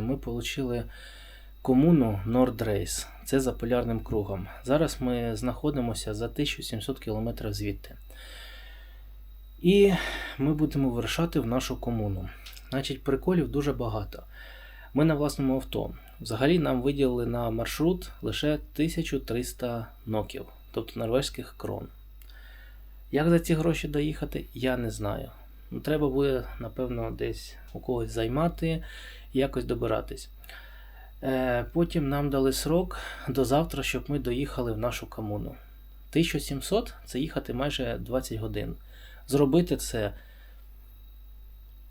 вибралися, ми отримали комуну Нордрейс. Це за полярним кругом. Зараз ми знаходимося за 1700 км звідти. І ми будемо вирушати в нашу комуну. Значить, приколів дуже багато. Ми на власному авто. Взагалі нам виділили на маршрут лише 1300 ноків, тобто норвезьких крон. Як за ці гроші доїхати, я не знаю. Ну, Треба буде, напевно, десь у когось займати якось добиратись. Е, потім нам дали срок до завтра, щоб ми доїхали в нашу комуну. 1700 це їхати майже 20 годин. Зробити це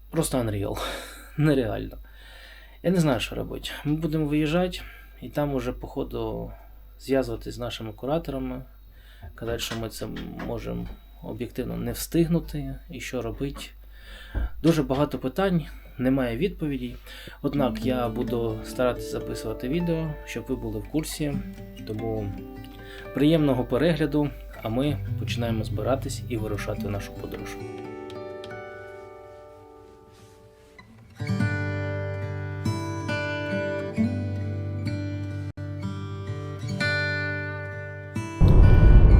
просто unreal. Нереально. Я не знаю, що робити. Ми будемо виїжджати і там уже, по ходу, зв'язуватися з нашими кураторами, казати, що ми це можемо об'єктивно не встигнути і що робити. Дуже багато питань, немає відповідей. Однак я буду старатися записувати відео, щоб ви були в курсі. Тому приємного перегляду, а ми починаємо збиратись і вирушати в нашу подорож.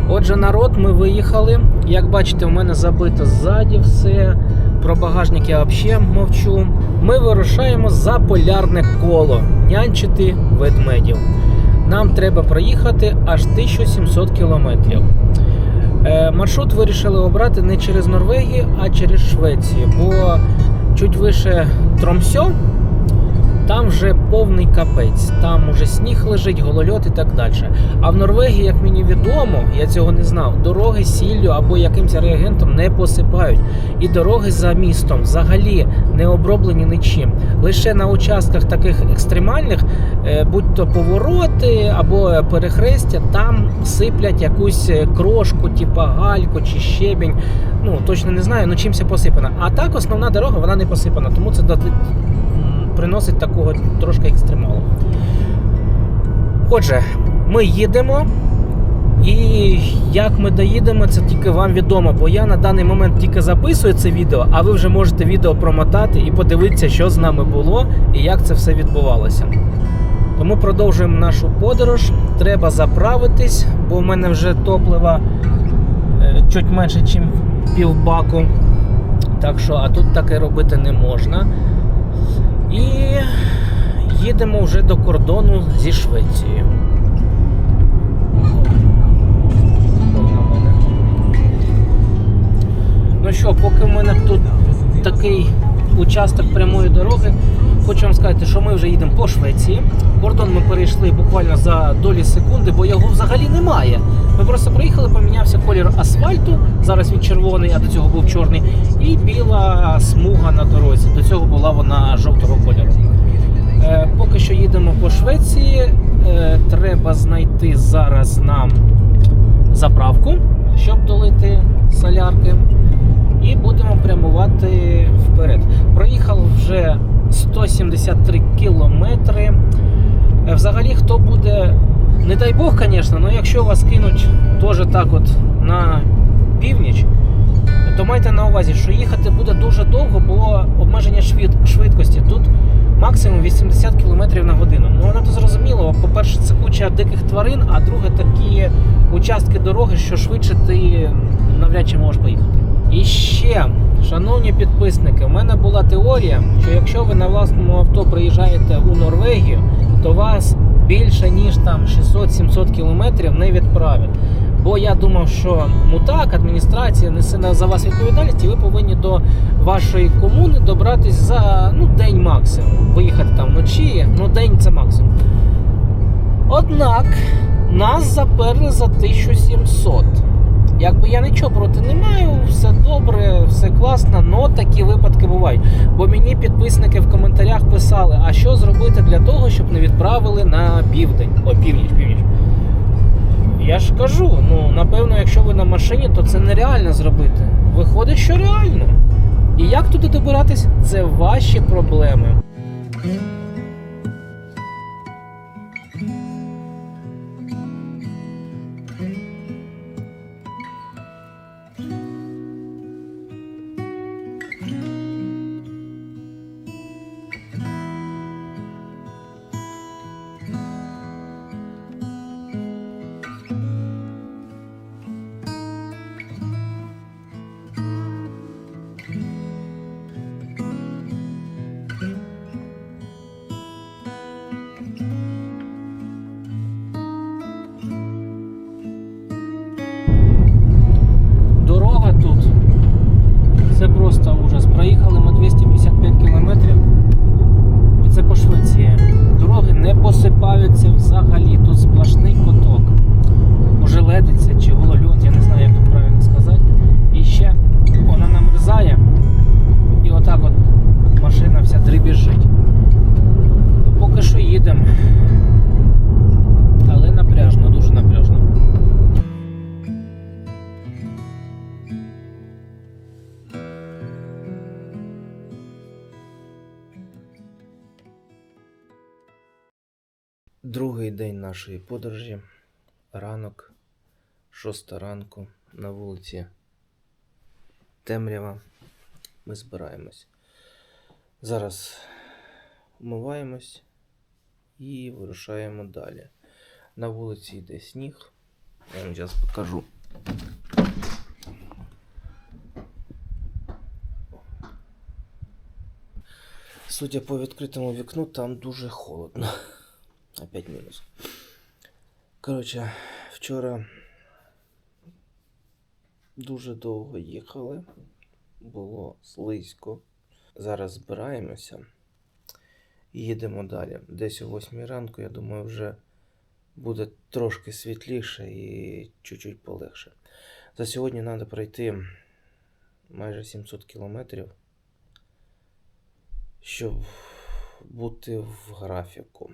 Отже, народ, ми виїхали. Як бачите, в мене забито ззаді все. Про багажник я взагалі мовчу. Ми вирушаємо за полярне коло нянчити ведмедів. Нам треба проїхати аж 1700 кілометрів. Е, маршрут вирішили обрати не через Норвегію, а через Швецію. Бо чуть вище Тромсьо, там вже повний капець. Там уже сніг лежить, голольот і так далі. А в Норвегії, як мені відомо, я цього не знав, дороги сіллю або якимось реагентом не посипають. І дороги за містом взагалі не оброблені нічим. Лише на участках таких екстремальних, е, будь то повороти або перехрестя, там сиплять якусь е, крошку, типа гальку чи щебінь. Ну точно не знаю, ну чимся посипана. А так основна дорога вона не посипана, тому це приносить такого трошки екстремалу. Отже, ми їдемо. І як ми доїдемо, це тільки вам відомо, бо я на даний момент тільки записую це відео, а ви вже можете відео промотати і подивитися, що з нами було і як це все відбувалося. Тому продовжуємо нашу подорож. Треба заправитись, бо в мене вже топлива е, чуть менше, ніж півбаку. Так що, а тут таке робити не можна. І їдемо вже до кордону зі Швецією. Ну що, поки в мене тут такий участок прямої дороги, хочу вам сказати, що ми вже їдемо по Швеції. Кордон ми перейшли буквально за долі секунди, бо його взагалі немає. Ми просто приїхали, помінявся колір асфальту. Зараз він червоний, а до цього був чорний. І біла смуга на дорозі. До цього була вона жовтого кольору. Е, поки що їдемо по Швеції. Е, треба знайти зараз нам заправку, щоб долити солярки. І будемо прямувати вперед. Проїхав вже 173 кілометри. Е, Взагалі, хто буде, не дай Бог, звісно, але якщо вас кинуть теж так от на північ, то майте на увазі, що їхати буде дуже довго, бо обмеження швид- швидкості тут максимум 80 км на годину. Ну воно то зрозуміло. По-перше, це куча диких тварин, а друге такі участки дороги, що швидше ти навряд чи можеш поїхати. І ще, шановні підписники, у мене була теорія, що якщо ви на власному авто приїжджаєте у Норвегію, то вас більше ніж там 600-700 кілометрів не відправить. Бо я думав, що мутак, адміністрація несе за вас відповідальність, і ви повинні до вашої комуни добратись за ну, день максимум. Виїхати там вночі, ну день це максимум. Однак нас заперли за 1700. Якби я нічого проти не маю, все добре, все класно, але такі випадки бувають. Бо мені підписники в коментарях писали, а що зробити для того, щоб не відправили на південь, о північ, північ. Я ж кажу, ну напевно, якщо ви на машині, то це нереально зробити. Виходить, що реально. І як туди добиратись, це ваші проблеми. День нашої подорожі. Ранок, шоста ранку на вулиці Темрява. Ми збираємось. Зараз вмиваємось і вирушаємо далі. На вулиці йде сніг. Я вам зараз покажу. Судя по відкритому вікну, там дуже холодно. Опять мінус. Коротше, вчора дуже довго їхали. Було слизько. Зараз збираємося і їдемо далі. Десь о 8 ранку, я думаю, вже буде трошки світліше і чуть-чуть полегше. За сьогодні треба пройти майже 700 кілометрів, щоб бути в графіку.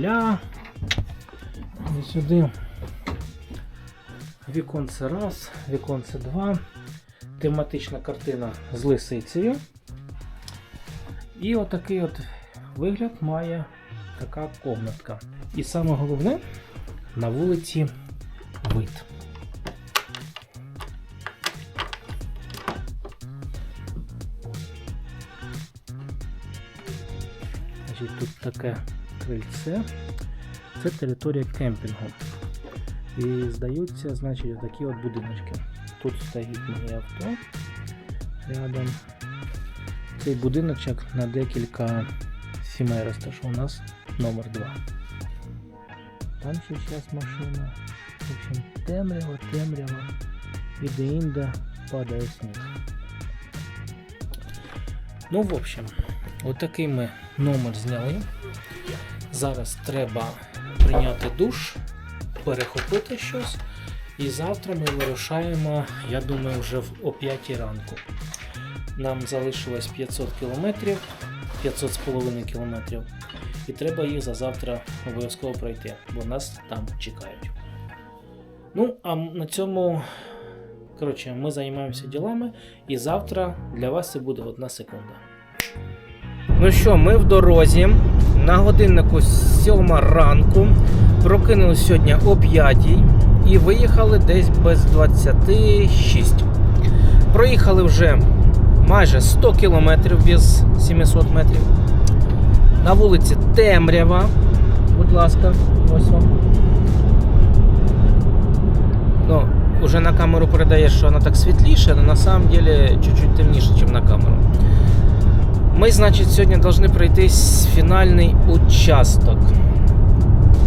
тремпіля. І сюди. Віконце раз, віконце два. Тематична картина з лисицею. І отакий от вигляд має така комнатка. І саме головне на вулиці вид. Тут таке крильце. Це територія кемпінгу. І здаються, значить, такі от будиночки. Тут стоїть моє авто рядом. Цей будиночок на декілька сімей розташований. У нас номер 2. там ще зараз машина. В общем, темрява, темрява. І де-інде падає сніг. Ну, в общем, отакий ми номер зняли. Зараз треба прийняти душ, перехопити щось. І завтра ми вирушаємо, я думаю, вже о 5 ранку. Нам залишилось 500 кілометрів, 500 з половиною кілометрів. І треба їх за завтра обов'язково пройти, бо нас там чекають. Ну, а на цьому, коротше, ми займаємося ділами, і завтра для вас це буде одна секунда. Ну що, ми в дорозі. На годиннику 7 ранку. Прокинулись сьогодні о 5 і виїхали десь без 26. Проїхали вже майже 100 кілометрів без 700 метрів. На вулиці Темрява. Будь ласка, ось вам. Ну, уже на камеру передає, що вона так світліше, але на самом деле чуть-чуть темніше, ніж на камеру. Ми, значить, сьогодні повинні пройти фінальний участок.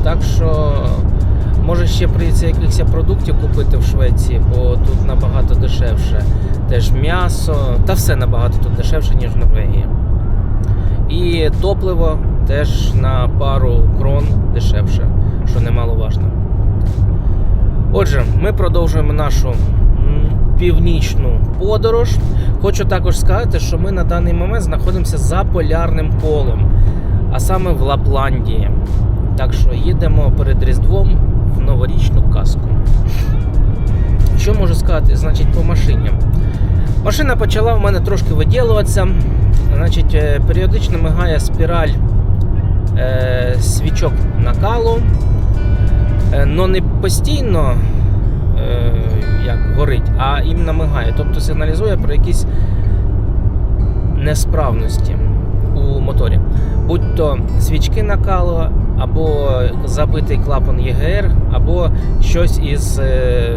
Так що, може ще прийдеться якихось продуктів купити в Швеції, бо тут набагато дешевше. Теж м'ясо, та все набагато тут дешевше, ніж в Норвегії. І топливо теж на пару крон дешевше, що немаловажно. Отже, ми продовжуємо нашу північну подорож. Хочу також сказати, що ми на даний момент знаходимося за полярним колом, а саме в Лапландії. Так що їдемо перед Різдвом в новорічну казку. Що можу сказати? Значить, по машині. Машина почала в мене трошки виділуватися. Значить, е, періодично мигає спіраль е, свічок накалу. Е, но не постійно як горить, а іменно мигає. Тобто сигналізує про якісь несправності у моторі. Будь то свічки накалу, або забитий клапан ЄГР, або щось із е,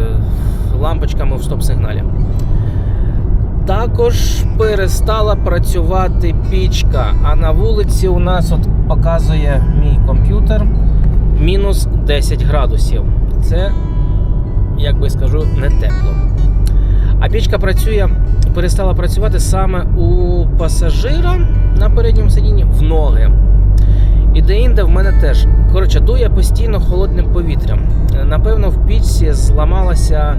лампочками в стоп-сигналі. Також перестала працювати пічка, а на вулиці у нас от показує мій комп'ютер мінус 10 градусів. Це, як би скажу, не тепло. А пічка працює, перестала працювати саме у пасажира на передньому сидінні в ноги. І де-інде в мене теж. Коротше, дує постійно холодним повітрям. Напевно, в пічці зламалася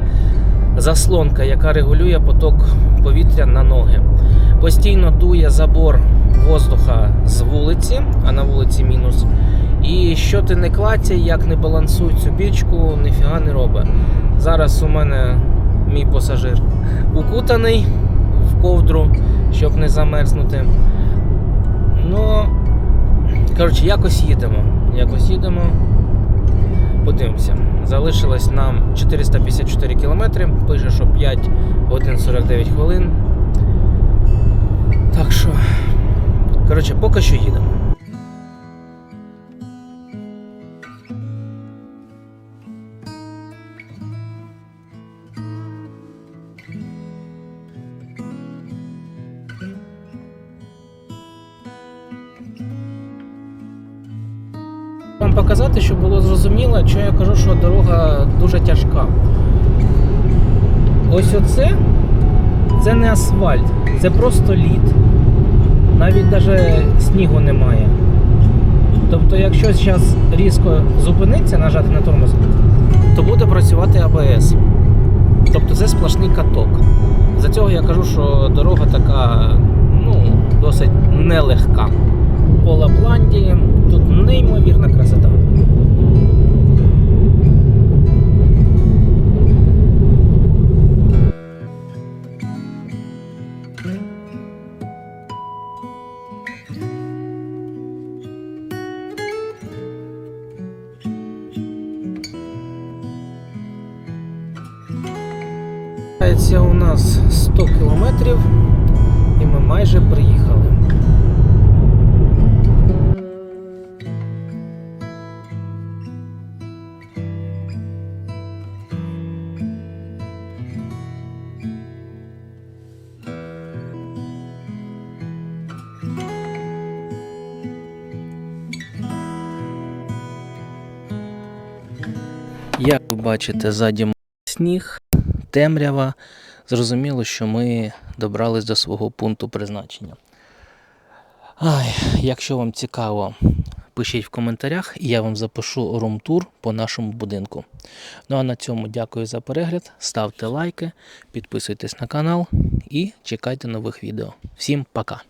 заслонка, яка регулює поток повітря на ноги. Постійно дує забор воздуха з вулиці, а на вулиці мінус. І що ти не клацяй, як не балансуй цю пічку, ніфіга не робить. Зараз у мене мій пасажир укутаний в ковдру, щоб не замерзнути. Ну, коротше, якось їдемо. Якось їдемо. Подивимося. Залишилось нам 454 кілометри. Пише, що 5 годин 49 хвилин. Так що, коротше, поки що їдемо. Зрозуміло, що я кажу, що дорога дуже тяжка. Ось оце це не асфальт, це просто лід. Навіть навіть снігу немає. Тобто, якщо зараз різко зупиниться, нажати на тормоз, то буде працювати АБС. Тобто це сплошний каток. За цього я кажу, що дорога така ну, досить нелегка. По Лапландії тут неймовірна красота. Залишається у нас 100 кілометрів і ми майже приїхали. Як ви бачите, ззаді сніг темрява. Зрозуміло, що ми добрались до свого пункту призначення. Ай, якщо вам цікаво, пишіть в коментарях, і я вам запишу рум-тур по нашому будинку. Ну а на цьому дякую за перегляд. Ставте лайки, підписуйтесь на канал і чекайте нових відео. Всім пока!